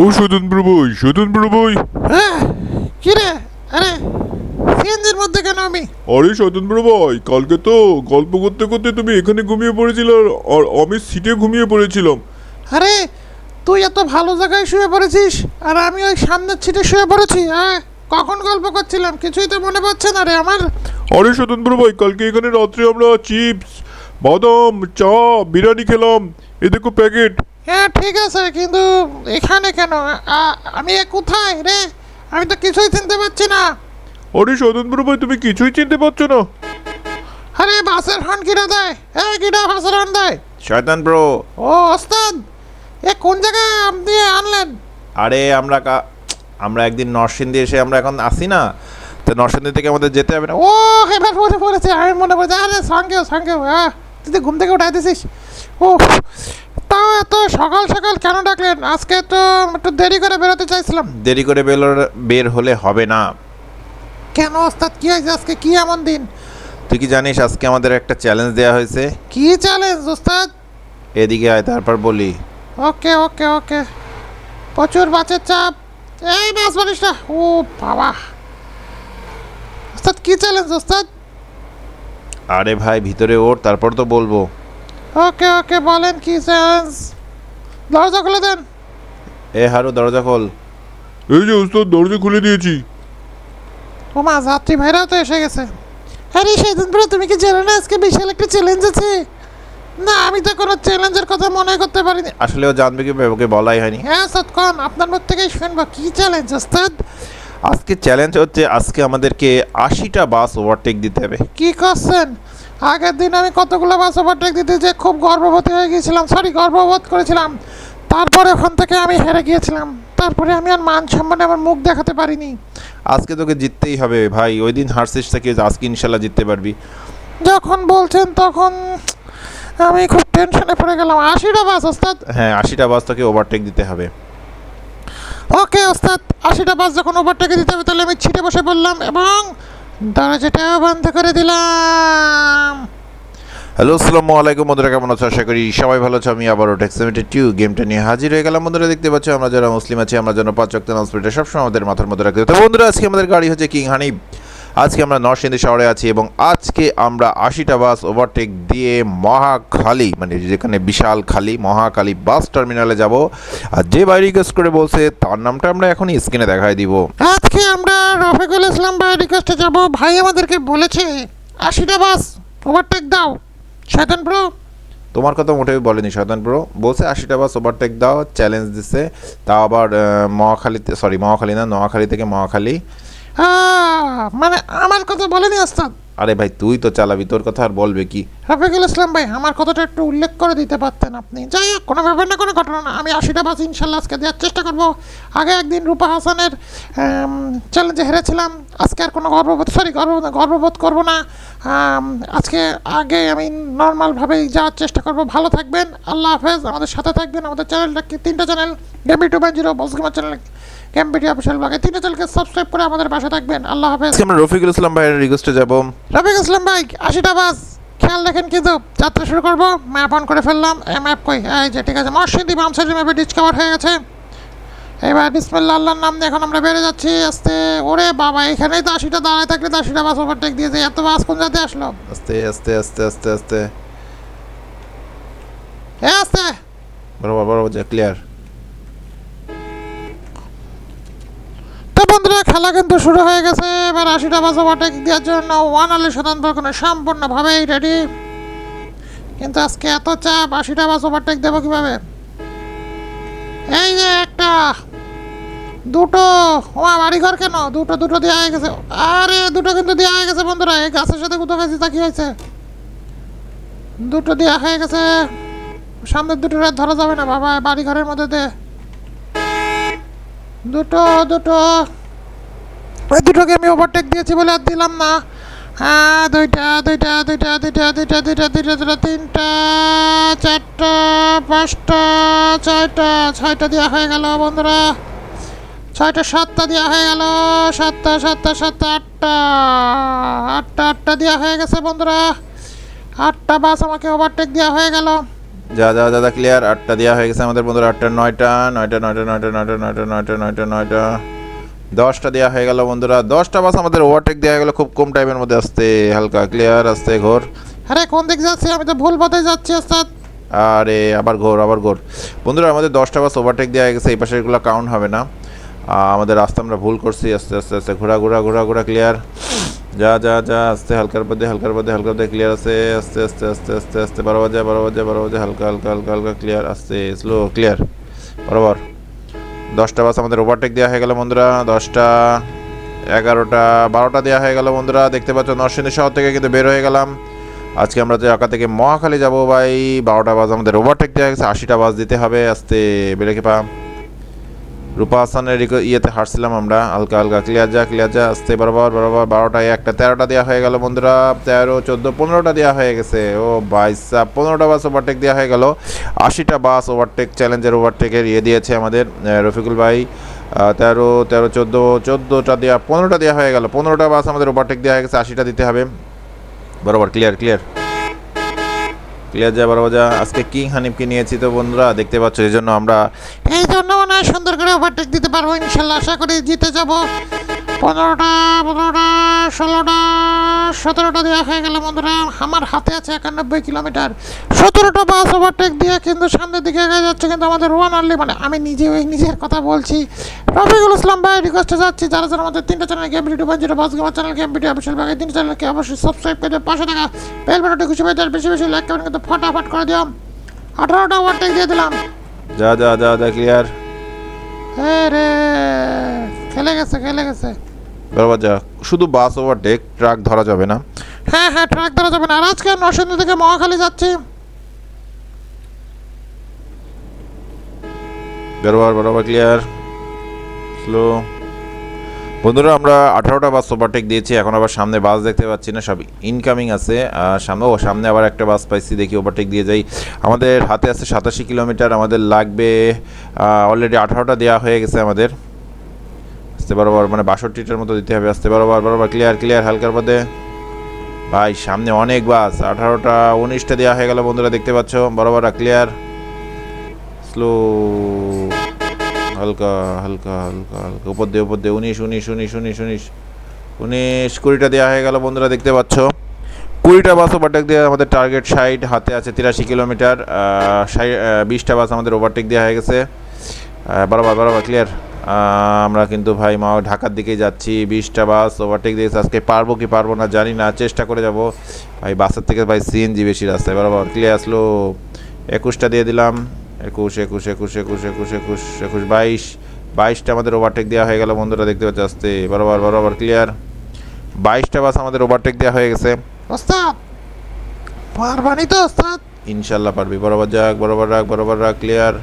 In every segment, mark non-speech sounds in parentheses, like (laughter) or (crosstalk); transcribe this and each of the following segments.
ও স্বতন্ত্র বই স্বতন্ত্র বই হ্যাঁ কিরে আরে সিএনজির মধ্যে কেন আমি? আরে স্বতন্ত্র ভাই কালকে তো গল্প করতে করতে তুমি এখানে ঘুমিয়ে পড়েছিলে আর- আমি সিটে ঘুমিয়ে পড়েছিলাম। আরে তুই এত ভালো জায়গায় শুয়ে পড়েছিস আর আমি ওই সামনের ছিটে শুয়ে পড়েছি হ্যাঁ? কখন গল্প করছিলাম? কিছুই তো মনে পড়ছে না রে আমার। আরে স্বতন্ত্র ভাই কালকে এখানে রাত্রে আমরা চিপস বাদাম চা বিরিয়ানি খেলাম। এ দেখো প্যাকেট। হ্যাঁ ঠিক আছে কিন্তু এখানে কেন? আমি কোথায় রে? আমি তো কিছুই চিনতে পারছি না। আরে স্বতন্ত্র ভাই তুমি কিছুই চিনতে পারছ না। আরে বাসের হর্ন কিনা দেয়? হ্যাঁ কিনা বাসের হর্ন দেয়? শয়তান ব্রো ও ওস্তাদ এ কোন জায়গায় আপনি আনলেন? আরে আমরা কা- আমরা একদিন নরসিংদী এসে আমরা এখন আসি না তো নরসিংদী থেকে আমাদের যেতে হবে না। ও এবার মনে পড়েছে আমি মনে পড়েছে আরে সঙ্গে সঙ্গে হ্যাঁ তুই ঘুম থেকে উঠাই দিছিস। ও এত সকাল সকাল কেন ডাকলেন? আজকে তো একটু দেরি করে বেরোতে চাইছিলাম। দেরি করে বেরোর বের হলে হবে না। কেন ওস্তাদ কি হয়েছে আজকে? কি এমন দিন? তুই কি জানিস আজকে আমাদের একটা চ্যালেঞ্জ দেওয়া হয়েছে? কি চ্যালেঞ্জ ওস্তাদ? এদিকে আয় তারপর বলি। ওকে ওকে ওকে। প্রচুর বাসের চাপ। এই বাস বলিস না ও বাবা। ওস্তাদ কি চ্যালেঞ্জ ওস্তাদ? আরে ভাই ভিতরে ওর তারপর তো বলব। ওকে ওকে বলেন কি চ্যালেঞ্জ দরজা খুলে দেন। এ হারু দরজা খোল। এই যে ওস্তাদ দরজা খুলে দিয়েছি। ও মা যাত্রী ভাইরাও তো এসে গেছে। আরে সেদিন পরে তুমি কি জানো না আজকে বিশাল একটা চ্যালেঞ্জ আছে? না আমি তো কোনো চ্যালেঞ্জের কথা মনে করতে পারিনি। আসলে ও জানবে কি ওকে বলাই হয়নি। হ্যাঁ সৎকন আপনার মুখ থেকেই শুনব। কি চ্যালেঞ্জ ওস্তাদ? আজকে চ্যালেঞ্জ হচ্ছে আজকে আমাদেরকে আশিটা বাস ওভারটেক দিতে হবে। কি করছেন? আগের দিন আমি কতগুলো বাস ওভারটেক দিতে যে খুব গর্ভবতী হয়ে গিয়েছিলাম সরি গর্ভবোধ করেছিলাম। তারপরে ওখান থেকে আমি হেরে গিয়েছিলাম। তারপরে আমি আর মান সম্মানে আমার মুখ দেখাতে পারিনি। আজকে তোকে জিততেই হবে ভাই। ওই দিন হারছিস থেকে আজকে ইনশাল্লাহ জিততে পারবি। যখন বলছেন তখন আমি খুব টেনশনে পড়ে গেলাম। আশিটা বাস ওস্তাদ। হ্যাঁ আশিটা বাস তোকে ওভারটেক দিতে হবে। ওকে ওস্তাদ আশিটা বাস যখন ওভারটেকে দিতে হবে তাহলে আমি ছিটে বসে পড়লাম এবং দরজাটাও বন্ধ করে দিলাম। হ্যালো, আসসালামু আলাইকুম বন্ধুরা, কেমন আছো? আশা করি সবাই ভালো আছো। আমি আবারও টেক্সিমিটেড টু গেমটা নিয়ে হাজির হয়ে গেলাম। বন্ধুরা, দেখতে পাচ্ছ, আমরা যারা মুসলিম আছি, আমরা যেন পাঁচ অক্ট সব সবসময় আমাদের মাথার মধ্যে রাখতে তো বন্ধুরা, আজকে আমাদের গাড়ি হচ্ছে কিং হানিফ আজকে আমরা নরসিংদী শহরে আছি এবং আজকে আমরা আশিটা বাস ওভারটেক দিয়ে মহাখালী মানে যেখানে বিশাল খালি মহাখালী বাস টার্মিনালে যাব। আর যে ভাই রিকোয়েস্ট করে বলছে তার নামটা আমরা এখনই স্ক্রিনে দেখাই দিব। আজকে আমরা রফিকুল ইসলাম ভাই রিকোয়েস্টে যাব। ভাই আমাদেরকে বলেছে আশিটা বাস ওভারটেক দাও। শয়তান ব্রো তোমার কথা মোটেই বলেনি শয়তান ব্রো বলছে আশিটা বাস ওভারটেক দাও চ্যালেঞ্জ দিছে। তাও আবার মহাখালীতে সরি মহাখালী না নোয়াখালী থেকে মহাখালী। মানে আমার কথা বলেনি ওস্তাদ। আরে ভাই তুই তো চালাবি তোর কথা আর বলবে কি? রফিকুল ইসলাম ভাই আমার কথাটা একটু উল্লেখ করে দিতে পারতেন আপনি। যাই হোক কোনো ব্যাপার না কোনো ঘটনা না। আমি আশিটা বাস ইনশাল্লাহ আজকে দেওয়ার চেষ্টা করব। আগে একদিন রূপা হাসানের চ্যালেঞ্জে হেরেছিলাম। আজকে আর কোনো গর্ববোধ সরি গর্ব গর্ববোধ করব না। আজকে আগে আমি নর্মালভাবেই যাওয়ার চেষ্টা করব। ভালো থাকবেন আল্লাহ হাফেজ। আমাদের সাথে থাকবেন আমাদের চ্যানেলটা কি? তিনটা channel ডেবি two by zero boss gamer channel গেমবিটি official ব্লগে তিনটা চ্যানেলকে সাবস্ক্রাইব করে আমাদের পাশে থাকবেন। আল্লাহ হাফেজ। আজকে আমরা রফিকুল ইসলাম ভাইয়ের রিকোয়েস্টে যাব। রফিক ইসলাম ভাই আশিটা বাস খেয়াল রাখেন কিন্তু যাত্রা শুরু করব। ম্যাপ অন করে ফেললাম। এই ম্যাপ কই? এই যে ঠিক আছে। মসজিদি বাম সাইডের ম্যাপে ডিসকভার হয়ে গেছে। এবার বিসমিল্লা আল্লাহর নাম নিয়ে এখন আমরা বেড়ে যাচ্ছি। আস্তে ওরে বাবা এখানেই তো আশিটা দাঁড়ায় থাকলে তো আশিটা বাস ওভারটেক দিয়েছে এত বাস কোন জায়গাতে আসলো? আস্তে আস্তে আস্তে আস্তে আস্তে। এ আস্তে। বরাবর বরাবর যা ক্লিয়ার তো বন্ধুরা, খেলা কিন্তু শুরু হয়ে গেছে। এবার আশিটা বাস ওভারটেক দেওয়ার জন্য ওয়ান আলি শতাংশ কোনো সম্পূর্ণভাবেই রেডি কিন্তু আজকে এত চাপ, আশিটা বাস ওভারটেক দেবো কীভাবে? এই যে একটা, দুটো ওমা বাড়িঘর কেন? দুটো দুটো দেওয়া হয়ে গেছে। আরে, দুটো কিন্তু দেওয়া হয়ে গেছে বন্ধুরা। এই গাছের সাথে কোথাও গেছি তা কি হয়েছে? দুটো দেওয়া হয়ে গেছে। সামনের দুটো আর ধরা যাবে না, বাবা বাড়ি ঘরের মধ্যে দে। দুটো দুটো। ওই দুটোকে আমি ওভারটেক দিয়েছি বলে আর দিলাম না। হ্যাঁ দুইটা দুইটা দুইটা দুইটা দুইটা দুইটা দুইটা দুটা তিনটা, চারটা, পাঁচটা, ছয়টা ছয়টা দেওয়া হয়ে গেল বন্ধুরা। ছয়টা, সাতটা দেওয়া হয়ে গেল। সাতটা সাতটা সাতটা, আটটা আটটা আটটা দেওয়া হয়ে গেছে বন্ধুরা। আটটা বাস আমাকে ওভারটেক দেওয়া হয়ে গেল। যা যা যা ক্লিয়ার আটটা দেওয়া হয়ে গেছে আমাদের বন্ধুরা। আটটা, নয়টা নয়টা নয়টা নয়টা নয়টা নয়টা নয়টা নয়টা নয়টা। দশটা দেওয়া হয়ে গেল বন্ধুরা। দশটা বাস আমাদের ওভারটেক দেওয়া হয়ে গেল খুব কম টাইমের মধ্যে আসতে হালকা ক্লিয়ার আসতে ঘোর। আরে কোন দিক যাচ্ছি? আমি তো ভুল পথে যাচ্ছি ওস্তাদ। আরে আবার ঘোর আবার ঘোর। বন্ধুরা আমাদের দশটা বাস ওভারটেক দেওয়া হয়ে গেছে এই পাশে এগুলো কাউন্ট হবে না। আমাদের রাস্তা আমরা ভুল করছি আস্তে আস্তে আস্তে ঘোরা ঘোরা ঘোরা ঘোরা ক্লিয়ার যা যা যা আস্তে হালকার মধ্যে হালকার মধ্যে হালকার মধ্যে ক্লিয়ার আছে আস্তে আস্তে আস্তে আস্তে আস্তে বারো বাজে বারো বাজে বারো বাজে হালকা হালকা হালকা হালকা ক্লিয়ার আস্তে স্লো ক্লিয়ার বরাবর। দশটা বাস আমাদের ওভারটেক দেওয়া হয়ে গেল বন্ধুরা, দশটা, এগারোটা, বারোটা দেওয়া হয়ে গেল বন্ধুরা, দেখতে পাচ্ছ নরসিংদী শহর থেকে কিন্তু বের হয়ে গেলাম। আজকে আমরা যে একা থেকে মহাখালী যাব ভাই, বারোটা বাস আমাদের ওভারটেক দেওয়া গেছে, আশিটা বাস দিতে হবে, আস্তে বেড়ে পা রূপা হাসানের ইয়েতে হারছিলাম আমরা। হালকা হালকা ক্লিয়ার যা ক্লিয়ার যা, আসতে বরাবর বরাবর, বারোটায় একটা, তেরোটা দেওয়া হয়ে গেল বন্ধুরা। তেরো, চোদ্দ, পনেরোটা দেওয়া হয়ে গেছে। ও বাইশা পনেরোটা বাস ওভারটেক দেওয়া হয়ে গেল। আশিটা বাস ওভারটেক চ্যালেঞ্জের ওভারটেকের ইয়ে দিয়েছে আমাদের রফিকুল ভাই। তেরো তেরো, চোদ্দ, চোদ্দোটা দেওয়া পনেরোটা দেওয়া হয়ে গেল। পনেরোটা বাস আমাদের ওভারটেক দেওয়া হয়ে গেছে, আশিটা দিতে হবে। বরাবর ক্লিয়ার ক্লিয়ার ক্লিয়ার যা বারো বাজা আজকে কিং হানিফকে নিয়েছি তো বন্ধুরা, দেখতে পাচ্ছ, এই জন্য আমরা এই জন্য মনে হয় সুন্দর করে ওভারটেক দিতে পারব, ইনশাল্লাহ। আশা করি জিতে যাব। পনেরোটা পনেরোটা ষোলোটা সতেরোটা দেওয়া হয়ে গেল বন্ধুরা। আমার হাতে আছে একানব্বই কিলোমিটার। সতেরোটা বাস ওভারটেক দিয়ে কিন্তু সামনের দিকে এগিয়ে যাচ্ছে কিন্তু আমাদের ওয়ান অনলি মানে আমি নিজে ওই নিজের কথা বলছি। রফিকুল ইসলাম ভাই রিকোয়েস্টে যাচ্ছি। যারা যারা আমাদের তিনটা channel game video zero boss gamer channel game video official ভাগে তিনটা চ্যানেলকে অবশ্যই সাবস্ক্রাইব করে দিও পাশে থাকা বেল বাটনটি খুশি পেয়ে বেশি বেশি লাইক করবেন কিন্তু ফটাফট করে দিও। আঠারোটা ওভারটেক দিয়ে দিলাম। যা যা যা যা ক্লিয়ার হ্যাঁ রে খেলে গেছে খেলে গেছে। যা শুধু বাস ওভারটেক ট্রাক ধরা যাবে না। হ্যাঁ হ্যাঁ ট্রাক ধরা যাবে না। আর আজকে নরসিংদী থেকে মহাখালী যাচ্ছি। বরাবর বরাবর ক্লিয়ার স্লো বন্ধুরা আমরা আঠারোটা বাস ওভারটেক দিয়েছি। এখন আবার সামনে বাস দেখতে পাচ্ছি না সব ইনকামিং আছে। সামনে ও সামনে আবার একটা বাস পাইছি দেখি ওভারটেক দিয়ে যাই। আমাদের হাতে আছে সাতাশি কিলোমিটার আমাদের লাগবে অলরেডি আঠারোটা দেওয়া হয়ে গেছে আমাদের। আস্তে বরাবর মানে বাষট্টিটার মতো দিতে হবে, আস্তে বরাবর বরাবর ক্লিয়ার ক্লিয়ার হালকার পথে। ভাই, সামনে অনেক বাস, আঠারোটা, উনিশটা দেওয়া হয়ে গেল বন্ধুরা, দেখতে পাচ্ছ, বরাবর ক্লিয়ার স্লো হালকা হালকা হালকা হালকা, উপর দিয়ে উপর দিয়ে, উনিশ উনিশ উনিশ উনিশ উনিশ উনিশ, কুড়িটা দেওয়া হয়ে গেল বন্ধুরা, দেখতে পাচ্ছ। কুড়িটা বাস ওভারটেক দিয়ে, আমাদের টার্গেট সাইড হাতে আছে তিরাশি কিলোমিটার বিশটা বাস আমাদের ওভারটেক দেওয়া হয়ে গেছে। বরাবর বরাবর ক্লিয়ার আমরা কিন্তু ভাই মা ঢাকার দিকে যাচ্ছি। বিশটা বাস ওভারটেক দিয়েছে। আজকে পারব কি পারব না জানি না, চেষ্টা করে যাব। ভাই বাসের থেকে ভাই সিএনজি বেশি রাস্তায়। বরাবর ক্লিয়ার আসলো। একুশটা দিয়ে দিলাম। একুশ একুশ একুশ একুশ একুশ একুশ একুশ, বাইশ। বাইশটা আমাদের ওভারটেক দেওয়া হয়ে গেল বন্ধুরা, দেখতে পাচ্ছি আসতে। বরাবর বরাবর ক্লিয়ার বাইশটা বাস আমাদের ওভারটেক দেওয়া হয়ে গেছে। পারবানি তো ওস্তাদ? ইনশাল্লাহ পারবি। বরাবর যাক, বরাবর রাখ বরাবর রাখ clear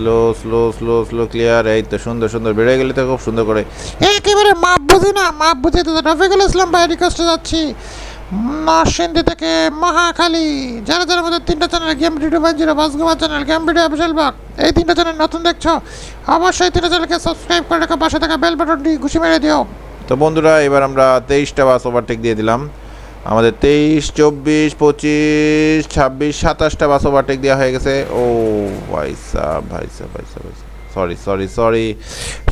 slow slow slow slow clear এই তো সুন্দর সুন্দর বেড়ে গেলে তো খুব সুন্দর করে। একেবারে মাপ বুঝি না, মাপ বুঝে তো রফিকুল ইসলাম ভাই রিকোয়েস্টে যাচ্ছি। নরসিংদী থেকে মহাখালী। যারা যারা আমাদের তিনটা চ্যানেল গেম ভিডিও বান zero boss gamer channel game video official bug এই তিনটা চ্যানেল নতুন দেখছ? অবশ্যই তিনটা চ্যানেলকে সাবস্ক্রাইব করে রাখো, পাশে থাকা বেল বাটনটি ঘুষি মেরে দিও। তো বন্ধুরা, এবার আমরা তেইশটা বাস ওভারটেক দিয়ে দিলাম। আমাদের তেইশ, চব্বিশ, পঁচিশ, ছাব্বিশ, সাতাশটা বাস ওভারটেক দেওয়া হয়ে গেছে। ও ভাই সাহ ভাই সাহ ভাই সাহ সরি সরি সরি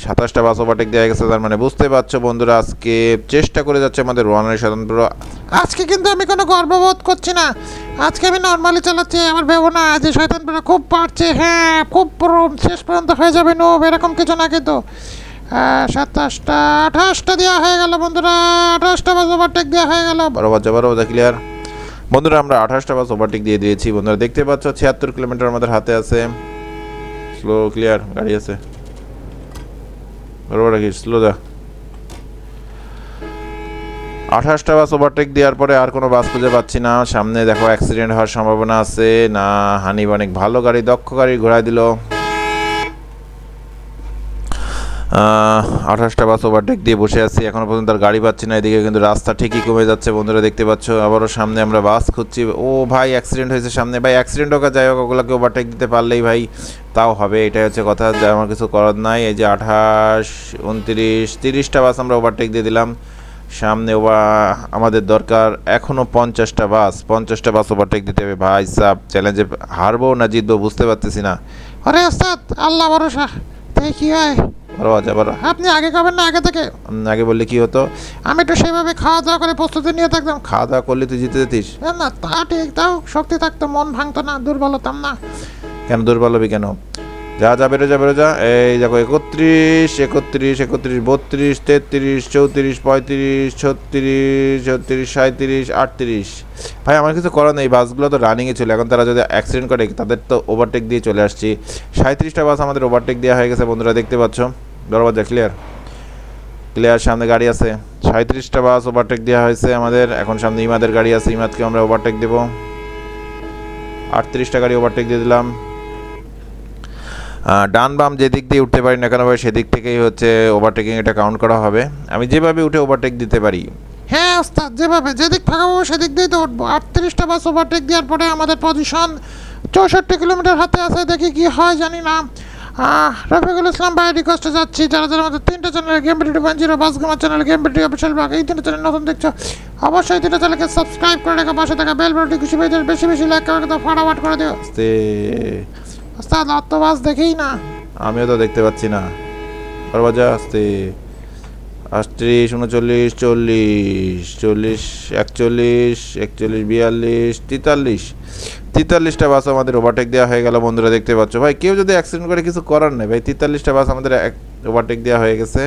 সাতাশটা বাস ওভারটেক দেওয়া গেছে, তার মানে বুঝতে পারছ বন্ধুরা, আজকে চেষ্টা করে যাচ্ছে আমাদের রোয়ানের স্বতন্ত্র আজকে কিন্তু আমি কোনো গর্ববোধ করছি না। আজকে আমি নর্মালি চালাচ্ছি, আমার ভেবো না যে শয়তানপুরা খুব পারছে হ্যাঁ খুব শেষ পর্যন্ত হয়ে যাবে নো এরকম কিছু না কিন্তু। সাতাশটা, আঠাশটা দেওয়া হয়ে গেল বন্ধুরা। আঠাশটা বাস ওভারটেক দেওয়া হয়ে গেল। বরাবর যা বরাবর ক্লিয়ার বন্ধুরা, আমরা আঠাশটা বাস ওভারটেক দিয়ে দিয়েছি। বন্ধুরা, দেখতে পাচ্ছ, ছিয়াত্তর কিলোমিটার আমাদের হাতে আছে। স্লো ক্লিয়ার গাড়ি আছে। বরাবর রাখিস স্লো যা। আঠাশটা বাস ওভারটেক দেওয়ার পরে আর কোনো বাস খুঁজে পাচ্ছি না। সামনে দেখো অ্যাক্সিডেন্ট হওয়ার সম্ভাবনা আছে। না, হানিব অনেক ভালো গাড়ি, দক্ষ গাড়ি ঘোরায় দিল। আঠাশটা বাস ওভারটেক দিয়ে বসে আছি। এখনও পর্যন্ত আর গাড়ি পাচ্ছি না। এদিকে কিন্তু রাস্তা ঠিকই কমে যাচ্ছে। বন্ধুরা দেখতে পাচ্ছ, আবারও সামনে আমরা বাস খুঁজছি। ও ভাই অ্যাক্সিডেন্ট হয়েছে সামনে। ভাই অ্যাক্সিডেন্ট হোক যাই হোক, ওগুলোকে ওভারটেক দিতে পারলেই ভাই তাও হবে। এটাই হচ্ছে কথা। যা আমার কিছু করার নাই। এই যে আঠাশ, উনত্রিশ, তিরিশটা বাস আমরা ওভারটেক দিয়ে দিলাম। সামনে ওবা, আমাদের দরকার এখনও পঞ্চাশটা বাস। পঞ্চাশটা বাস ওভারটেক দিতে হবে। ভাই সাহ চ্যালেঞ্জে হারবো না জিতবো বুঝতে পারতেছি না। আরে ওস্তাদ, আল্লাহ ভরসা। তাই কি হয়? বড় আচ্ছা বড়। আপনি আগে খাবেন না আগে থেকে? আগে বললে কি হতো? আমি তো সেভাবে খাওয়া দাওয়া করে প্রস্তুতি নিয়ে থাকতাম। খাওয়া দাওয়া করলে তুই জিতে যেতিস। না তা ঠিক তাও শক্তি থাকতো মন ভাঙতো না দুর্বল হতাম না। কেন দুর্বল হবি কেন? যা যা, বেরো যা বেরো যা। এই দেখো, একত্রিশ একত্রিশ একত্রিশ, বত্রিশ, তেত্রিশ, চৌত্রিশ, পঁয়ত্রিশ, ছত্রিশ ছত্রিশ সাঁত্রিশ আটত্রিশ। ভাই, আমার কিছু করার নেই, বাসগুলো তো রানিংয়ে ছিল এখন তারা যদি অ্যাক্সিডেন্ট করে, তাদের তো ওভারটেক দিয়ে চলে আসছি। সাঁত্রিশটা বাস আমাদের ওভারটেক দেওয়া হয়ে গেছে, বন্ধুরা, দেখতে পাচ্ছ। দরবাজা ক্লিয়ার ক্লিয়ার সামনে গাড়ি আছে। সাঁত্রিশটা বাস ওভারটেক দেওয়া হয়েছে আমাদের। এখন সামনে ইমাদের গাড়ি আছে, ইমাদকে আমরা ওভারটেক দেবো। আটত্রিশটা গাড়ি ওভারটেক দিয়ে দিলাম। ডান বাম যেদিক দিয়ে উঠতে পারি না কেন ভাই সেদিক থেকেই হচ্ছে ওভারটেকিং এটা কাউন্ট করা হবে। আমি যেভাবে উঠে ওভারটেক দিতে পারি। হ্যাঁ ওস্তাদ যেভাবে। যেদিক ফাঁকা পাবো সেদিক দিয়েই তো উঠবো। আটত্রিশটা বাস ওভারটেক দেওয়ার পরে আমাদের পজিশন চৌষট্টি কিলোমিটার হাতে আছে দেখি কি হয় জানি না। রফিকুল ইসলাম ভাই রিকোয়েস্টে যাচ্ছি। যারা যারা আমাদের তিনটা channel game video one zero boss gamer channel game video official blog এই তিনটা চ্যানেল নতুন দেখছ অবশ্যই তিনটা চ্যানেলকে সাবস্ক্রাইব করে রেখো। পাশে থাকা বেল বাটনটি খুশি পেয়ে বেশি বেশি লাইক করে কথা ফটাফট করে দিও। ওস্তাদ বাস দেখেই না। আমিও তো দেখতে পাচ্ছি না। দরবাজা আস্তে। আটত্রিশ, উনচল্লিশ, চল্লিশ চল্লিশ, একচল্লিশ একচল্লিশ, বিয়াল্লিশ, তেতাল্লিশ। তেতাল্লিশটা বাস আমাদের ওভারটেক দেওয়া হয়ে গেল, বন্ধুরা দেখতে পাচ্ছ। ভাই, কেউ যদি অ্যাক্সিডেন্ট করে কিছু করার নেই, ভাই, তেতাল্লিশটা বাস আমাদের ওভারটেক দেওয়া হয়ে গেছে।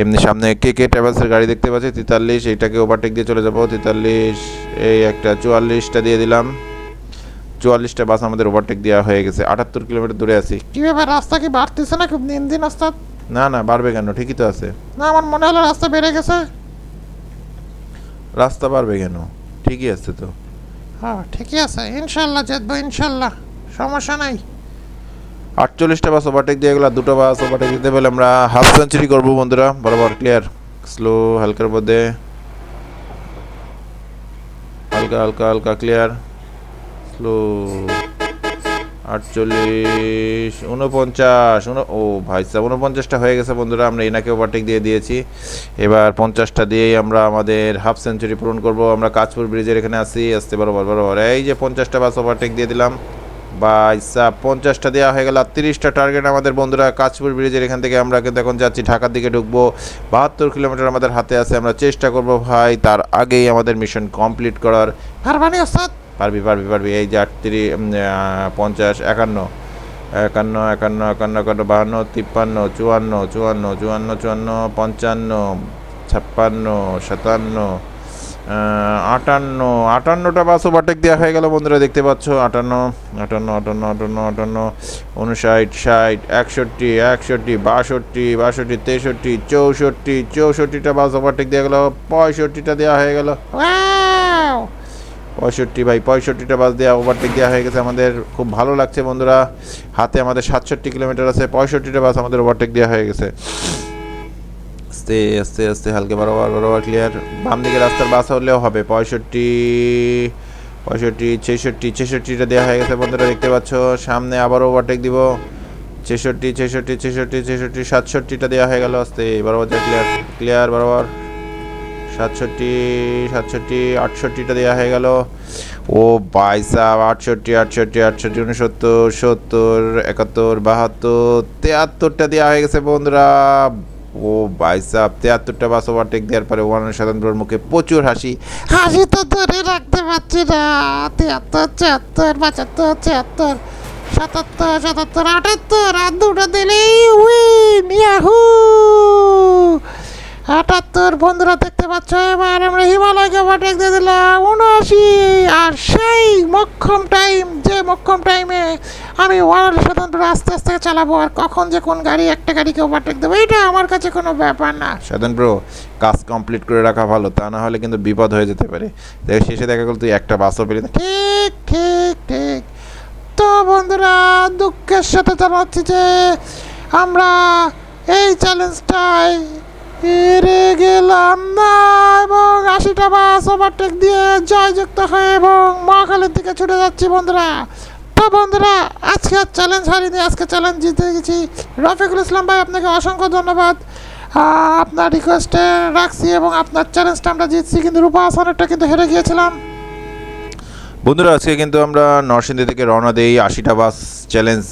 এমনি সামনে কে কে ট্রাভেলসের গাড়ি দেখতে পাচ্ছি, তেতাল্লিশ, এইটাকে ওভারটেক দিয়ে চলে যাব, তেতাল্লিশ, এই একটা চুয়াল্লিশটা দিয়ে দিলাম। চুয়াল্লিশটা বাস আমাদের ওভারটেক দেওয়া হয়ে গেছে। আটাত্তর কিলোমিটার দূরে আছি। কি ব্যাপার রাস্তা কি বাড়তেছে না খুব দিন দিন ওস্তাদ না না বাড়বে কেন? ঠিকই তো আছে। না আমার মনে হলো রাস্তা বেড়ে গেছে। রাস্তা বাড়বে কেন? ঠিকই আছে তো। হ্যাঁ ঠিকই আছে। ইনশাল্লাহ জিতবো ইনশাল্লাহ। সমস্যা নাই। আটচল্লিশটা বাস ওভারটেক দিয়ে গেলো দুটো বাস ওভারটেক দিতে পেলে আমরা হাফ সেঞ্চুরি করব বন্ধুরা। বরাবর ক্লিয়ার স্লো হালকার মধ্যে। হালকা হালকা হালকা ক্লিয়ার স্লো আটচল্লিশ উনপঞ্চাশ উন ও ভাই সাহেব উনপঞ্চাশটা হয়ে গেছে বন্ধুরা, আমরা এনাকে ওভারটেক দিয়ে দিয়েছি। এবার পঞ্চাশটা দিয়েই আমরা আমাদের হাফ সেঞ্চুরি পূরণ করব। আমরা কাঁচপুর ব্রিজের এখানে আসি আসতে বরাবর বরাবর এই যে পঞ্চাশটা বাস ওভারটেক দিয়ে দিলাম। বাই সাহ পঞ্চাশটা দেওয়া হয়ে গেল তিরিশটা টার্গেট আমাদের বন্ধুরা কাঁচপুর ব্রিজের এখান থেকে আমরা কিন্তু এখন যাচ্ছি, ঢাকার দিকে ঢুকবো। বাহাত্তর কিলোমিটার আমাদের হাতে আছে, আমরা চেষ্টা করব ভাই, তার আগেই আমাদের মিশন কমপ্লিট করার। হারবানি ওস্তাদ! পারবি পারবি পারবি। এই যে আটত্রিশ পঞ্চাশ, একান্ন। একান্ন একান্ন একান্ন একান্ন, বাহান্ন, তিপ্পান্ন, চুয়ান্ন চুয়ান্ন চুয়ান্ন চুয়ান্ন, পঞ্চান্ন, ছাপ্পান্ন, সাতান্ন আটান্ন। আটান্নটা বাস ওভারটেক দেওয়া হয়ে গেল বন্ধুরা, দেখতে পাচ্ছ? আটান্ন আটান্ন আটান্ন আটান্ন আটান্ন উনষাট ষাট, একষট্টি একষট্টি, বাষট্টি বাষট্টি, তেষট্টি, চৌষট্টি, চৌষট্টিটা বাস ওভারটেক দেওয়া গেল, পঁয়ষট্টিটা দেওয়া হয়ে গেল। পঁয়ষট্টি, ভাই, পঁয়ষট্টিটা বাস দেওয়া ওভারটেক দেওয়া হয়ে গেছে আমাদের। খুব ভালো লাগছে বন্ধুরা। হাতে আমাদের সাতষট্টি কিলোমিটার আছে, পঁয়ষট্টিটা বাস আমাদের ওভারটেক দেওয়া হয়ে গেছে। আস্তে আস্তে আস্তে, হালকা বরাবর বরাবর ক্লিয়ার বাম দিকে রাস্তার বাস হলেও হবে, পঁয়ষট্টি পঁয়ষট্টি, ছেষট্টি, ছেষট্টিটা দেওয়া হয়ে গেছে বন্ধুরা, দেখতে পাচ্ছ। সামনে আবারও ওভারটেক দিব। ছেষট্টি ছেষট্টি ছেষট্টি ছেষট্টি, সাতষট্টিটা দেওয়া হয়ে গেল, আস্তে, বরাবর ক্লিয়ার ক্লিয়ার বরাবর। সাতষট্টি সাতষট্টি, আটষট্টিটা দেওয়া হয়ে গেল। ও বাইসাব, আটষট্টি আটষট্টি আটষট্টি, উনসত্তর, সত্তর, একাত্তর, বাহাত্তর তেহাত্তরটা দেওয়া হয়ে গেছে বন্ধুরা। ও বাইসাব তেহাত্তরটা বাস ওভারটেক দেওয়ার পরে ওয়ান সাতান্নর মুখে প্রচুর হাসি। হাসি তো ধরে রাখতে পারছি না। তিয়াত্তর ছিয়াত্তর পঁচাত্তর, ছিয়াত্তর, সাতাত্তর সাতাত্তর, আটাত্তর, আর দুটো দিলেই উইন ইয়াহু আটাত্তর বন্ধুরা দেখতে পাচ্ছ? এবার আমরা হিমালয়কে ওভারটেক দিয়ে দিলাম উনআশি। আর সেই মক্ষম টাইম যে মক্ষম টাইমে আমি ওয়ার্ল্ড স্বতন্ত্র আস্তে আস্তে চালাবো আর কখন যে কোন গাড়ি একটা গাড়িকে ওভারটেক দেবো এটা আমার কাছে কোনো ব্যাপার না। সাধন ব্রো কাজ কমপ্লিট করে রাখা ভালো তা না হলে কিন্তু বিপদ হয়ে যেতে পারে। দেখ শেষে দেখা গেল তুই একটা বাসও পেলি। না ঠিক ঠিক ঠিক। তো বন্ধুরা দুঃখের সাথে জানাচ্ছি যে আমরা এই চ্যালেঞ্জটায় হেরে গেলাম না এবং আশিটা বাস ওভারটেক দিয়ে জয়যুক্ত হয়ে এবং মহাখালীর দিকে ছুটে যাচ্ছি বন্ধুরা। তো বন্ধুরা, আজকে চ্যালেঞ্জ হারিনি, আজকে চ্যালেঞ্জ জিতে গেছি। রফিকুল ইসলাম ভাই, আপনাকে অসংখ্য ধন্যবাদ। আপনার রিকোয়েস্টে রাখছি এবং আপনার চ্যালেঞ্জটা আমরা জিতছি, কিন্তু রূপা আসানেরটা কিন্তু হেরে গিয়েছিলাম। বন্ধুরা আজকে কিন্তু আমরা নরসিংদী থেকে রওনা দেই আশিটা বাস চ্যালেঞ্জ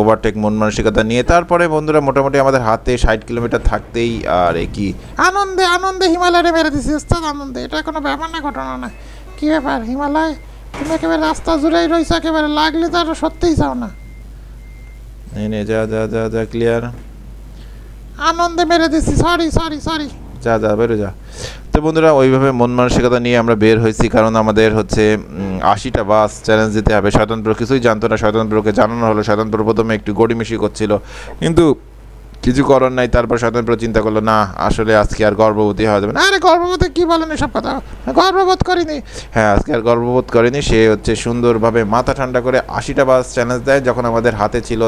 ওভারটেক মন মানসিকতা নিয়ে। তারপরে বন্ধুরা মোটামুটি আমাদের হাতে ষাট কিলোমিটার থাকতেই আর কি? আনন্দে আনন্দে হিমালয়ে মেরে দিছি ওস্তাদ আনন্দে। এটা কোনো ব্যাপার না ঘটনা না। কী ব্যাপার? হিমালয় তুমি একেবারে রাস্তা জুড়েই রয়েছে একেবারে লাগলে তো আর সত্যিই চাও না। নে নে যা যা যা যা ক্লিয়ার আনন্দে মেরে দিছি সরি সরি সরি যা যা, বেরো, যা। তো বন্ধুরা, ওইভাবে মন মানসিকতা নিয়ে আমরা বের হয়েছি, কারণ আমাদের হচ্ছে আশিটা বাস চ্যালেঞ্জ দিতে হবে। স্বতন্ত্র কিছুই জানতো না স্বতন্ত্রকে জানানো হলো। স্বতন্ত্র প্রথমে একটু গড়িমিশি করছিল। কিন্তু কিছু করার নাই, তারপর শয়তানপুর চিন্তা করল, না, আসলে আজকে আর গর্ভবতী হওয়া যাবে না। আরে, গর্ভবতী কি বলেন এসব কথা? গর্ভবোধ করিনি। হ্যাঁ আজকে আর গর্ববোধ করেনি, সে হচ্ছে সুন্দরভাবে মাথা ঠান্ডা করে আশিটা বাস চ্যালেঞ্জ দেয়, যখন আমাদের হাতে ছিল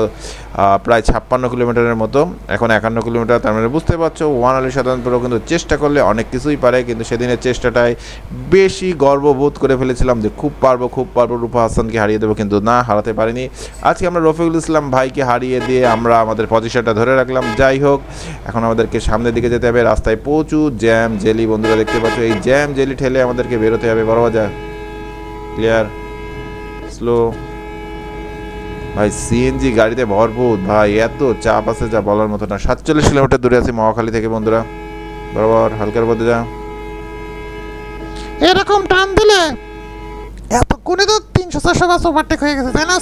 প্রায় ছাপ্পান্ন কিলোমিটারের মতো, এখন একান্ন কিলোমিটার, তার মানে বুঝতে পারছ ওয়ান আলী শতাংশও কিন্তু চেষ্টা করলে অনেক কিছুই পারে, কিন্তু সেদিনের চেষ্টাটায় বেশি গর্ববোধ করে ফেলেছিলাম যে খুব পারব খুব পারব, রূপা হাসানকে হারিয়ে দেবো, কিন্তু না, হারাতে পারিনি। আজকে আমরা রফিকুল ইসলাম ভাইকে হারিয়ে দিয়ে আমরা আমাদের পজিশনটা ধরে রাখলাম। যাই হোক এখন আমাদেরকে সামনের দিকে যেতে হবে। রাস্তায় প্রচুর জ্যাম জেলি বন্ধুরা দেখতে পাচ্ছ এই জ্যাম জেলি ঠেলে আমাদেরকে বেরোতে হবে। বড় বাজার ক্লিয়ার স্লো ভাই সিএনজি গাড়িতে ভরপুর। ভাই এত চাপ আছে যা বলার মতো না। সাতচল্লিশ কিলোমিটার দূরে আছি মহাখালী থেকে বন্ধুরা। বরাবর হালকার মধ্যে যা। এরকম টান দিলে এতক্ষণে তো তিনশো চারশো বাস ওভারটেক হয়ে গেছে তাই না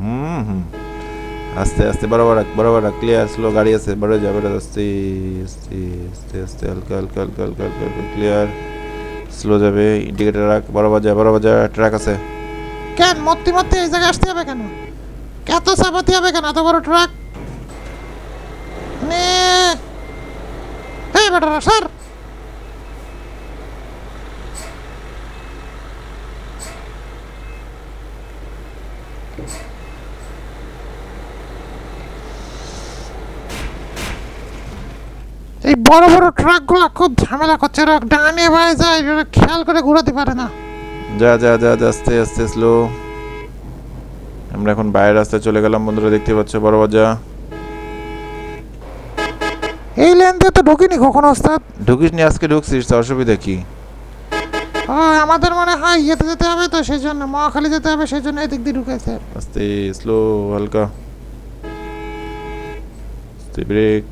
হুম হুম। আস্তে আস্তে বরাবর রাখ বরাবর রাখ ক্লিয়ার স্লো গাড়ি আছে, বড়, যা, বড়, আস্তে আস্তে আস্তে আস্তে, হালকা হালকা হালকা হালকা হালকা হালকা ক্লিয়ার স্লো যাবে ইন্ডিকেটার রাখ বরাবর যা বরাবর যা ট্রাক আছে। কেন? মত্তি মত্তি এই জায়গায় আসতে হবে কেন? এত চাপাতে হবে কেন? এত বড় ট্রাক নে। এই বেটারা স্যার এই বড় বড় ট্রাকগুলো খুব ঝামেলা করছে। ওরা ডানে বায়ে যায় ওরা খেয়াল করে ঘুরাতে পারে না। যা যা যা যা আস্তে আস্তে স্লো আমরা এখন বাইরের রাস্তায় চলে গেলাম বন্ধুরা দেখতে পাচ্ছ বড় যা এই লেন দিয়ে তো ঢুকিনি কখনো ওস্তাদ। ঢুকিস নি আজকে ঢুকছিস তো অসুবিধা কি? আমাদের মনে হয় ইয়েতে যেতে হবে তো সেই জন্য মহাখালী যেতে হবে সেই জন্য এদিক দিয়ে ঢুকেছে। আস্তে স্লো হালকা। আস্তে ব্রেক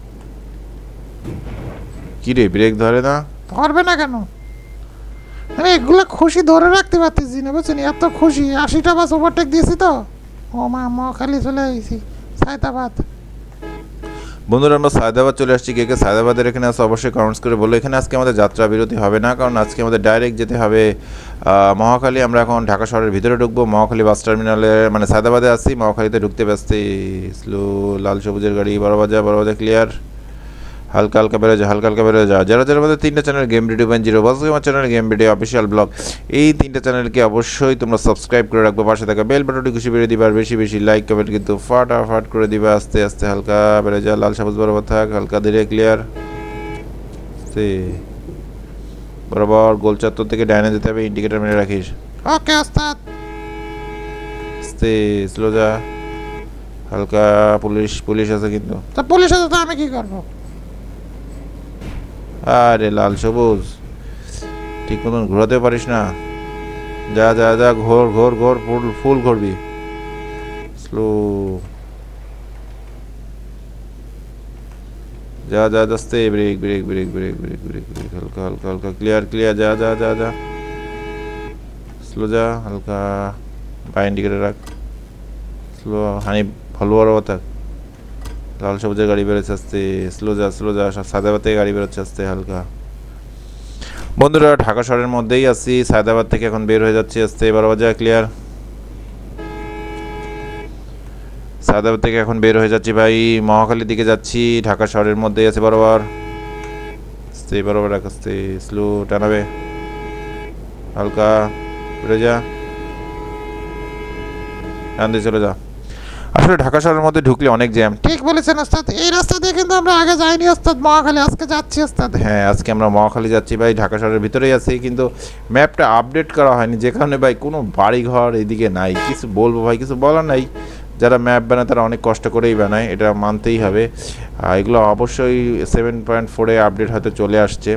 কি রে ব্রেক ধরে না? ধরবে না কেন? আরে এগুলো খুশি ধরে রাখতে পারতেছি না বুঝছেন এত খুশি। আশিটা বাস ওভারটেক দিয়েছি তো। ও মা মহাখালী চলে এসেছি সায়দাবাদ। বন্ধুরা আমরা সায়দাবাদ চলে আসছি। কে কে সায়দাবাদের এখানে আছে অবশ্যই কমেন্টস করে বলো। এখানে আজকে আমাদের যাত্রা বিরতি হবে না কারণ আজকে আমাদের ডাইরেক্ট যেতে হবে মহাখালী। আমরা এখন ঢাকা শহরের ভিতরে ঢুকবো। মহাখালী বাস টার্মিনালে মানে সায়দাবাদে আসছি মহাখালীতে ঢুকতে ব্যস্ত। স্লো লাল সবুজের গাড়ি বড় বাজার বড় বাজার ক্লিয়ার হালকা হালকা বেড়ে যা হালকা হালকা বেরো যা যারা যারা আমাদের তিনটা channel game video one zero boss আমার channel game video official blog এই তিনটা চ্যানেলকে অবশ্যই তোমরা সাবস্ক্রাইব করে রাখবে। পাশে থাকা বেল বাটনটি খুশি বেড়ে দিবা আর বেশি বেশি লাইক কমেন্ট কিন্তু ফাটাফাট করে দিবা। আস্তে আস্তে হালকা বেড়ে যা, লাল সবুজ বরাবর থাক, হালকা ধীরে ক্লিয়ার বরাবর গোল চত্বর থেকে ডাইনে যেতে হবে ইন্ডিকেটার মেরে রাখিস। ওকে, ওস্তাদ। স্লো যা। হালকা পুলিশ পুলিশ আছে কিন্তু। তো পুলিশ আছে, তো আমি কি করব? আরে লাল সবুজ, ঠিক মতন ঘোরাতে পারিস না। যা যা যা, ঘোর ঘোর ঘোর, ফুল ফুল ঘুরবি। স্লো। যা যা যাস্তে brake brake brake brake brake brake brake, হালকা হালকা হালকা, ক্লিয়ার ক্লিয়ার, যা যা যা যা। স্লো যা, হালকা। বা ইন্ডিকেটার রাখ। স্লো, হানি বড় থাক লাল সবুজের গাড়ি বেরোচ্ছে আস্তে স্লো যা স্লো যা সাদাবাদ থেকে গাড়ি বেরোচ্ছে আস্তে হালকা। বন্ধুরা, ঢাকা শহরের মধ্যেই আছি সায়দাবাদ থেকে এখন বের হয়ে যাচ্ছি আস্তে বারো বাজে ক্লিয়ার সায়দাবাদ থেকে এখন বের হয়ে যাচ্ছি ভাই, মহাখালীর দিকে যাচ্ছি, ঢাকা শহরের মধ্যেই আছে বরাবর। আস্তে বরাবর আস্তে স্লো টানাবে। হালকা বেরো যা। চলে যা। আসলে ঢাকা শহরের মধ্যে ঢুকলে অনেক জ্যাম ঠিক বলেছেন ওস্তাদ। এই রাস্তা দিয়ে কিন্তু আমরা আগে যাইনি ওস্তাদ মহাখালী। আজকে যাচ্ছি ওস্তাদ। হ্যাঁ আজকে আমরা মহাখালী যাচ্ছি ভাই। ঢাকা শহরের ভিতরেই আছি কিন্তু ম্যাপটা আপডেট করা হয়নি যেখানে ভাই কোনো বাড়িঘর এদিকে নাই। কিছু বলব ভাই কিছু বলার নাই। যারা ম্যাপ বানায় তারা অনেক কষ্ট করেই বানায় এটা মানতেই হবে। এগুলো অবশ্যই সেভেন পয়েন্ট ফোরে আপডেট হয়তো চলে আসছে।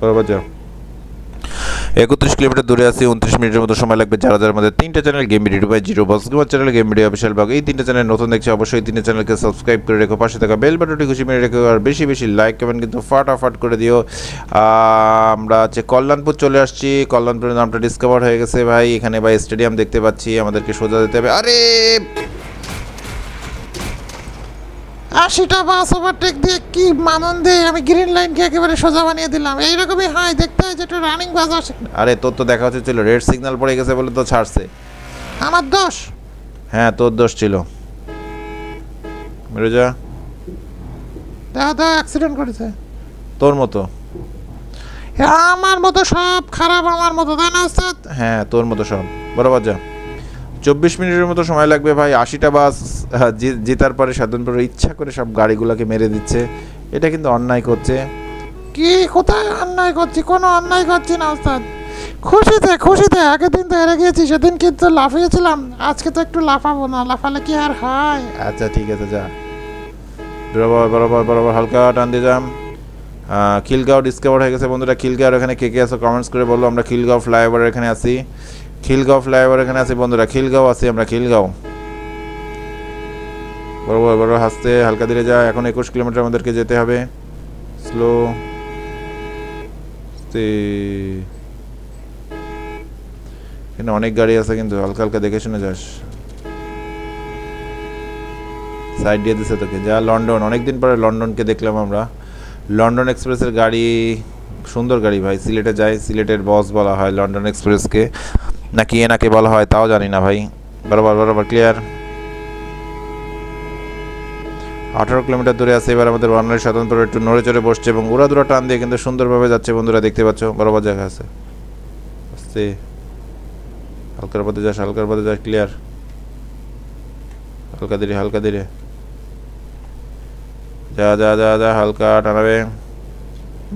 বরাবর যাও। একত্রিশ কিলোমিটার দূরে আছি, উনত্রিশ মিনিটের মতো সময় লাগবে। যারা যার মধ্যে তিনটা channel game video by zero box gamer channel game video official blog এই তিনটা চ্যানেল নতুন দেখছি, অবশ্যই তিনটা চ্যানেলকে সাবস্ক্রাইব করে রেখো, পাশে থাকা বেল বাটনটি খুশি মেরে রেখো, আর বেশি বেশি লাইক কমেন্ট কিন্তু ফাটাফাট করে দিও। আমরা হচ্ছে কল্যাণপুর চলে আসছি, কল্যাণপুরের নামটা ডিসকভার হয়ে গেছে ভাই, এখানে ভাই স্টেডিয়াম দেখতে পাচ্ছি, আমাদেরকে সোজা যেতে হবে। আরে! আশিটা বাস ওভারটেক দিয়ে কি আনন্দে আমি গ্রিন লাইনকে একেবারে সোজা বানিয়ে দিলাম। এইরকমই হয় দেখতে হয় যে একটু রানিং বাস আসে। আরে তোর তো দেখা হচ্ছে ছিল রেড সিগন্যাল পড়ে গেছে বলে তো ছাড়ছে। আমার দোষ? হ্যাঁ তোর দোষ ছিল। মিরজা? দেখা অ্যাক্সিডেন্ট করেছে। তোর মতো? আমার মতো সব খারাপ আমার মতো তাই না হ্যাঁ তোর মতো সব। বরাবর যা। চব্বিশ মিনিটের মতো সময় লাগবে ভাই। আশিটা বাস জি- জেতার পরে স্বাধীনপুর ইচ্ছা করে সব গাড়িগুলোকে মেরে দিচ্ছে। এটা কিন্তু অন্যায় করছে। কি? কোথায় অন্যায় করছি? কোনো অন্যায় করছি না ওস্তাদ। খুশিতে খুশিতে। আগের দিন তো হেরে গিয়েছি সেদিন কিন্তু লাফিয়েছিলাম। আজকে তো একটু লাফাবো না লাফালে কি আর হয়? আচ্ছা ঠিক আছে যা। বরাবর বরাবর বরাবর হালকা টান দিয়ে যাম খিলগাঁও ডিসকভার হয়ে গেছে। বন্ধুরা খিলগাঁও এখানে কে কে আছে? কমেন্টস করে বলল আমরা খিলগাঁও ফ্লাইওভার এখানে আছি। খিলগাঁও ফ্লাইওভার এখানে আছি, বন্ধুরা, খিলগাঁও আছি, আমরা খিলগাঁও। বড় বড় বড় হাসতে, হালকা ধীরে যা, এখন একুশ কিলোমিটার আমাদেরকে যেতে হবে। স্লো এখানে অনেক গাড়ি আছে, কিন্তু হালকা হালকা দেখে শুনে যাস। সাইড দিয়ে দিছে তোকে। যা, লন্ডন। অনেকদিন পরে লন্ডনকে দেখলাম আমরা। লন্ডন এক্সপ্রেসের গাড়ি, সুন্দর গাড়ি ভাই। সিলেটে যায় সিলেটের বস বলা হয় লন্ডন এক্সপ্রেসকে। নাকি এনাকে বলা হয় তাও জানি না ভাই। বরাবর বরাবর ক্লিয়ার আঠারো কিলোমিটার দূরে আছে, এবার আমাদের বাংলাদেশ স্বতন্ত্র একটু নড়ে চড়ে বসছে এবং উড়া দুরা টান দিয়ে কিন্তু সুন্দরভাবে যাচ্ছে। বন্ধুরা দেখতে পাচ্ছ, বরাবর জায়গা আছে। আস্তে হালকার পথে যাস, হালকার পথে যাস ক্লিয়ার হালকা ধীরে হালকা ধীরে। যা যা যা যা, হালকা টানাবে।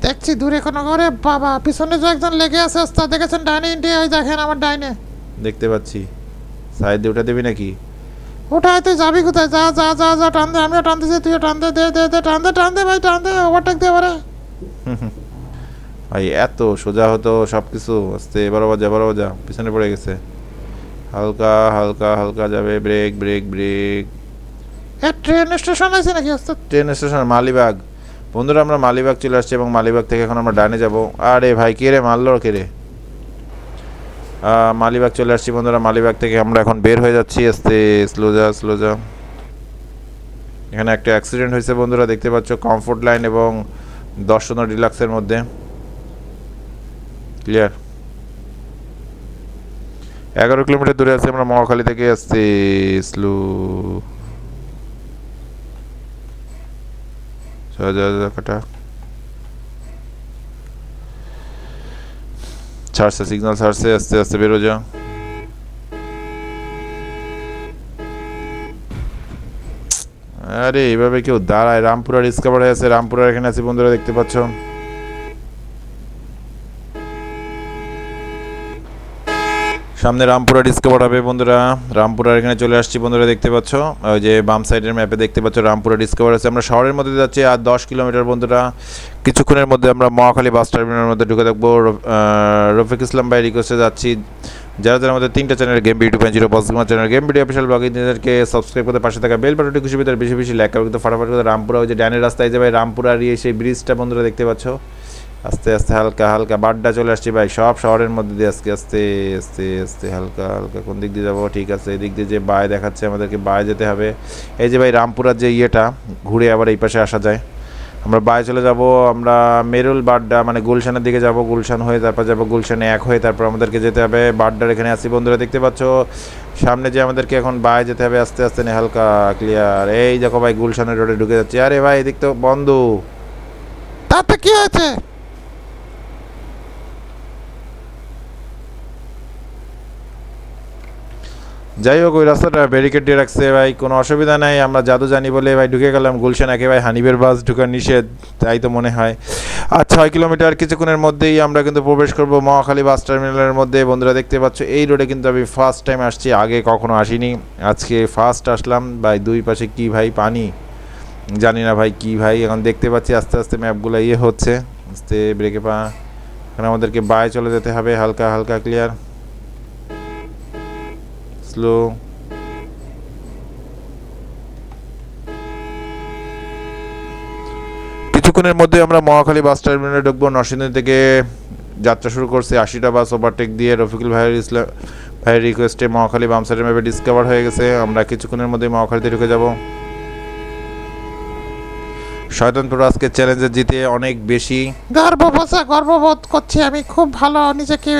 দেখছি দূরে কোনো ঘরে বাবা পিছনে যে একজন লেগে আছে ওস্তাদ দেখেছেন ডাইনে? ইন্ডিয়া ওই দেখেন আমার ডাইনে। দেখতে পাচ্ছি। সাইড দিয়ে উঠে দিবি নাকি? ওটাই তুই যাবি কোথায়? যা যা যা যা টান দে আমিও টান দিছি তুইও টান দে দে দে দে টান দে টান দে ভাই টান দে ওভারটেক দে এবারে। ভাই এত সোজা হতো সব কিছু আস্তে বরাবর যা বরাবর যা পিছনে পড়ে গেছে। হালকা হালকা হালকা যাবে ব্রেক ব্রেক ব্রেক এ ট্রেন স্টেশন আছে নাকি ওস্তাদ? Train station Malibagh. বন্ধুরা, আমরা মালিবাগ চলে আসছি এবং মালিবাগ থেকে এখন আমরা ডানে যাব। আরে ভাই, কে রে? মারলো কে রে? মালিবাগ চলে আসছি বন্ধুরা। মালিবাগ থেকে আমরা এখন বের হয়ে যাচ্ছি। আস্তে স্লোজা স্লোজা এখানে একটা অ্যাক্সিডেন্ট হয়েছে বন্ধুরা, দেখতে পাচ্ছ। কমফোর্ট লাইন এবং দর্শন ডিলাক্সের মধ্যে। ক্লিয়ার এগারো কিলোমিটার দূরে আছি আমরা মহাখালী থেকে। আসছি স্লো। যা যা যা কাটা ছাড়ছে সিগন্যাল ছাড়ছে, আস্তে আস্তে বেরো যা। আরে, এইভাবে কেউ দাঁড়ায়। রামপুরা ডিসকভার হয়ে আছে, রামপুরার এখানে আছে, বন্ধুরা, দেখতে পাচ্ছ? সামনে রামপুরা ডিসকভার হবে বন্ধুরা। রামপুরার এখানে চলে আসছি বন্ধুরা, দেখতে পাচ্ছ? ওই যে বাম সাইডের ম্যাপে দেখতে পাচ্ছ রামপুরা ডিসকভার আছে। আমরা শহরের মধ্যে যাচ্ছি আর দশ কিলোমিটার বন্ধুরা। কিছুক্ষণের মধ্যে আমরা মহাখালী বাস টার্মিনালের মধ্যে ঢুকে থাকব। রফিক ইসলাম ভাই রিকোয়েস্টে যাচ্ছি। যারা যারা আমাদের তিনটা channel game video point zero boss channel game video official blog ইঞ্জিনিয়ারকে subscribe করতে পাশে থাকা বেল বাটনটি খুশি ভিতরে বেশি বেশি লাইক ফাটাফাট করে রামপুরা ওই যে ড্যানের রাস্তায় যে ভাই রামপুরা আর সেই ব্রিজটা বন্ধুরা দেখতে পাচ্ছ। আস্তে আস্তে, হালকা হালকা, বাড্ডা চলে আসছি ভাই। সব শহরের মধ্যে দিয়ে আজকে আস্তে আস্তে আস্তে, হালকা হালকা, কোন দিক দিয়ে যাব? ঠিক আছে, এদিক দিয়ে যে বায় দেখাচ্ছে, আমাদেরকে বায় যেতে হবে। এই যে ভাই রামপুরার যে ইয়েটা, ঘুরে আবার এই পাশে আসা যায়। আমরা বায় চলে যাব, আমরা মেরুল বাড্ডা মানে গুলশানের দিকে যাব, গুলশান হয়ে তারপর যাব গুলশানে এক হয়ে তারপর আমাদেরকে যেতে হবে। বাড্ডার এখানে আসি বন্ধুরা, দেখতে পাচ্ছ? সামনে যে আমাদেরকে এখন বায় যেতে হবে, আস্তে আস্তে, নে, হালকা ক্লিয়ার এই দেখো ভাই, গুলশানের রোডে ঢুকে যাচ্ছে। আরে ভাই, এদিক তো বন্ধ। তাতে কি হয়েছে? যাই হোক ওই রাস্তাটা ব্যারিকেড দিয়ে রাখছে, ভাই, কোনো অসুবিধা নাই, আমরা জাদু জানি বলে, ভাই, ঢুকে গেলাম, গুলশান একে ভাই হানিবের বাস ঢুকার নিষেধ, তাই তো মনে হয়। আর ছয় কিলোমিটার কিছুক্ষণের মধ্যেই আমরা কিন্তু প্রবেশ করব মহাখালী বাস টার্মিনালের মধ্যে। বন্ধুরা, দেখতে পাচ্ছ, এই রোডে কিন্তু আমি ফার্স্ট টাইম আসছি, আগে কখনো আসিনি। আজকে ফার্স্ট আসলাম, ভাই, দুই পাশে কি, ভাই, পানি? জানি না, ভাই, কি, ভাই, এখন দেখতে পাচ্ছি, আস্তে আস্তে ম্যাপগুলো ইয়ে হচ্ছে, আস্তে ব্রেকে পা, এখন আমাদেরকে বায়ে চলে যেতে হবে, হালকা হালকা ক্লিয়ার স্লো কিছুক্ষণের মধ্যে আমরা মহাখালী বাস টার্মিনালে ঢুকবো। নরসিংদী থেকে যাত্রা শুরু করছি। আশিটা বাস ওভারটেক দিয়ে রফিকুল ভাইয়ের ইসলাম ভাইয়ের রিকোয়েস্টে মহাখালী বামসাইডের ম্যাপে ডিসকভার হয়ে গেছে। আমরা কিছুক্ষণের মধ্যে মহাখালীতে ঢুকে যাব। শয়তানপুর আজকে চ্যালেঞ্জে জিতে অনেক বেশি। গর্ববোধ করছি আমি। খুব ভালো, নিজেকে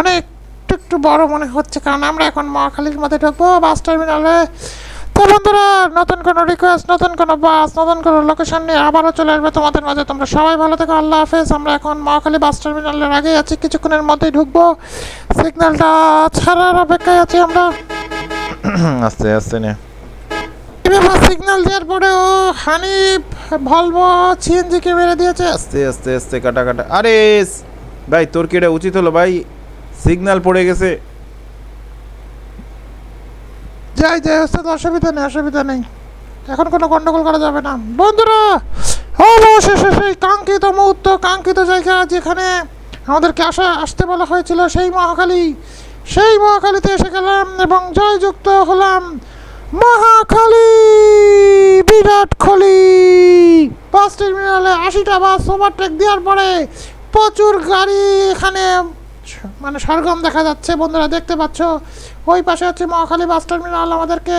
অনেক একটু একটু বড় মনে হচ্ছে কারণ আমরা এখন মহাখালীর মধ্যে ঢুকবো বাস টার্মিনালে তো বন্ধুরা নতুন কোনো রিকোয়েস্ট নতুন কোনো বাস নতুন কোনো লোকেশন নিয়ে আবারও চলে আসবে তোমাদের মাঝে। তোমরা সবাই ভালো থেকো আল্লাহ হাফেজ। আমরা এখন মহাখালী বাস টার্মিনালের আগেই আছি কিছুক্ষণের মধ্যেই ঢুকবো। সিগন্যালটা ছাড়ার অপেক্ষায় আছি আমরা। (coughs) আস্তে আস্তে নে। সিগন্যাল দেওয়ার পরেও হানিফ ভলভো সিএনজিকে মেরে দিয়েছে। আস্তে আস্তে আস্তে কাটা কাটা। আরে ভাই তোর কি এটা উচিত হলো ভাই? সিগন্যাল পড়ে গেছে। যাই যাই ওস্তাদ অসুবিধা নেই অসুবিধা নেই। এখন কোনো গন্ডগোল করা যাবে না। বন্ধুরা, অবশেষে সেই কাঙ্ক্ষিত মুহূর্ত, কাঙ্ক্ষিত জায়গা যেখানে আমাদেরকে আসা, আসতে বলা হয়েছিল, সেই মহাকালী সেই মহাকালীতে এসে গেলাম এবং জয়যুক্ত হলাম মহাখালী, বিরাট খলি। বাস টার্মিনালে আশিটা বাস ওভারটেক দেওয়ার পরে প্রচুর গাড়ি এখানে মানে সরগম দেখা যাচ্ছে বন্ধুরা দেখতে পাচ্ছ? ওই পাশে হচ্ছে মহাখালী বাস টার্মিনাল আমাদেরকে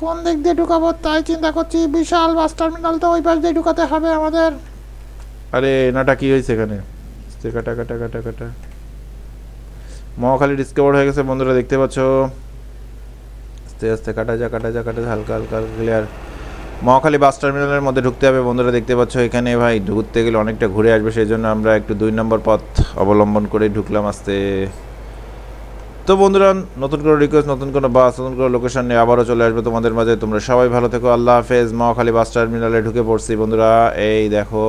কোন দিক দিয়ে ঢুকাবো তাই চিন্তা করছি। বিশাল বাস টার্মিনাল তো ওই পাশ দিয়ে ঢুকাতে হবে আমাদের। আরে নাটা কি হয়েছে এখানে? কাটা কাটা কাটা কাটা। মহাখালী ডিসকভার হয়ে গেছে বন্ধুরা দেখতে পাচ্ছ? আস্তে আস্তে কাটা যা কাটা যা কাটা যা, হালকা হালকা ক্লিয়ার মহাখালী বাস টার্মিনালের মধ্যে ঢুকতে হবে। বন্ধুরা দেখতে পাচ্ছ এখানে ভাই ঢুকতে গেলে অনেকটা ঘুরে আসবে, সেই জন্য আমরা একটু দুই নম্বর পথ অবলম্বন করে ঢুকলাম আস্তে। তো বন্ধুরা, নতুন করে রিকোয়েস্ট নতুন কোনো বাস নতুন কোনো লোকেশন নিয়ে আবারও চলে আসবে তোমাদের মাঝে। তোমরা সবাই ভালো থেকো। আল্লাহ হাফেজ। মহাখালী বাস টার্মিনালে ঢুকে পড়ছি বন্ধুরা। এই দেখো,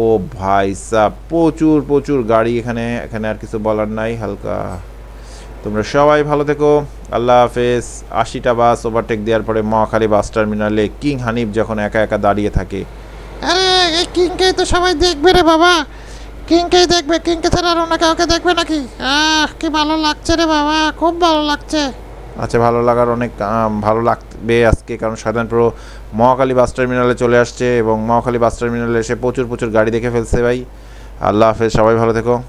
ও ভাই সাহ, প্রচুর প্রচুর গাড়ি এখানে। এখানে আর কিছু বলার নাই, হালকা তোমরা সবাই ভালো থেকো। আল্লাহ হাফেজ। আশিটা বাস ওভারটেক দেওয়ার পরে মহাখালী বাস টার্মিনালে কিং হানিফ যখন একা একা দাঁড়িয়ে থাকে। আরে, এই কিংকেই তো সবাই দেখবে রে বাবা। কিংকেই দেখবে? কিংকে ছাড়া আর অন্য কাউকে দেখবে নাকি? আহ, কি ভালো লাগছে রে বাবা। খুব ভালো লাগছে। আচ্ছা ভালো লাগার অনেক ভালো লাগবে আজকে কারণ সাধারণপুর মহাখালী বাস টার্মিনালে চলে আসছে এবং মহাখালী বাস টার্মিনালে এসে প্রচুর প্রচুর গাড়ি দেখে ফেলছে ভাই। আল্লাহ হাফেজ, সবাই ভালো থেকো।